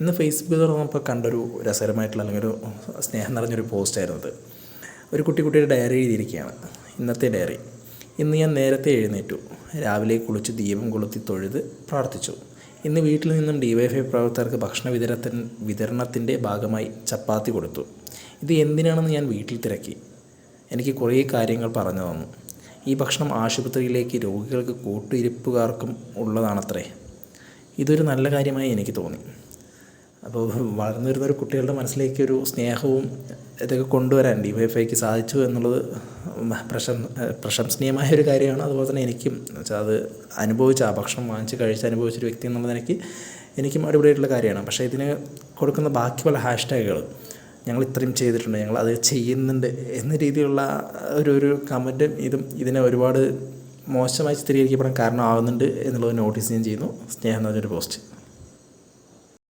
ഇന്ന് ഫേസ്ബുക്കിൽ തുറന്നപ്പോൾ കണ്ടൊരു രസകരമായിട്ടുള്ള അല്ലെങ്കിൽ ഒരു സ്നേഹം നിറഞ്ഞൊരു പോസ്റ്റായിരുന്നു അത്. ഒരു കുട്ടി കുട്ടിയുടെ ഡയറി എഴുതിയിരിക്കുകയാണ്. ഇന്നത്തെ ഡയറി ഇന്ന് ഞാൻ നേരത്തെ എഴുന്നേറ്റു. രാവിലെ കുളിച്ച് ദീപം കൊളുത്തി തൊഴുത് പ്രാർത്ഥിച്ചു. ഇന്ന് വീട്ടിൽ നിന്നും ഡിവൈഫൈ പ്രവർത്തകർക്ക് ഭക്ഷണ വിതരണത്തിൻ വിതരണത്തിന്റെ ഭാഗമായി ചപ്പാത്തി കൊടുത്തു. ഇത് എന്തിനാണെന്ന് ഞാൻ വീട്ടിൽ തിരക്കി. എനിക്ക് കുറേ കാര്യങ്ങൾ പറഞ്ഞു തന്നു. ഈ ഭക്ഷണം ആശുപത്രിയിലേക്ക് രോഗികൾക്ക് കൂട്ടിരിപ്പുകാർക്കും ഉള്ളതാണത്രേ. ഇതൊരു നല്ല കാര്യമായി എനിക്ക് തോന്നി. അപ്പോൾ വളർന്നു വരുന്ന ഒരു കുട്ടികളുടെ മനസ്സിലേക്ക് ഒരു സ്നേഹവും ഇതൊക്കെ കൊണ്ടുവരാൻ ഡി വൈ ഫൈക്ക് സാധിച്ചു എന്നുള്ളത് പ്രശം പ്രശംസനീയമായ ഒരു കാര്യമാണ്. അതുപോലെ തന്നെ എനിക്കും അത് അനുഭവിച്ച ആ ഭക്ഷണം വാങ്ങിച്ച് കഴിച്ച് അനുഭവിച്ചൊരു വ്യക്തി എന്നുള്ളത് എനിക്ക് എനിക്കും അടിപൊളിയായിട്ടുള്ള കാര്യമാണ്. പക്ഷേ ഇതിന് കൊടുക്കുന്ന ബാക്കി പല ഹാഷ്ടാഗുകൾ ഞങ്ങൾ ഇത്രയും ചെയ്തിട്ടുണ്ട് ഞങ്ങൾ അത് ചെയ്യുന്നുണ്ട് എന്ന രീതിയിലുള്ള ഒരു ഒരു കമന്റും ഇതും ഇതിനെ ഒരുപാട് മോശമായി ചിത്രീകരിക്കപ്പെടാൻ കാരണമാകുന്നുണ്ട് എന്നുള്ളത് നോട്ടീസ് ഞാൻ ചെയ്യുന്നു. സ്നേഹം എന്നൊരു പോസ്റ്റ്.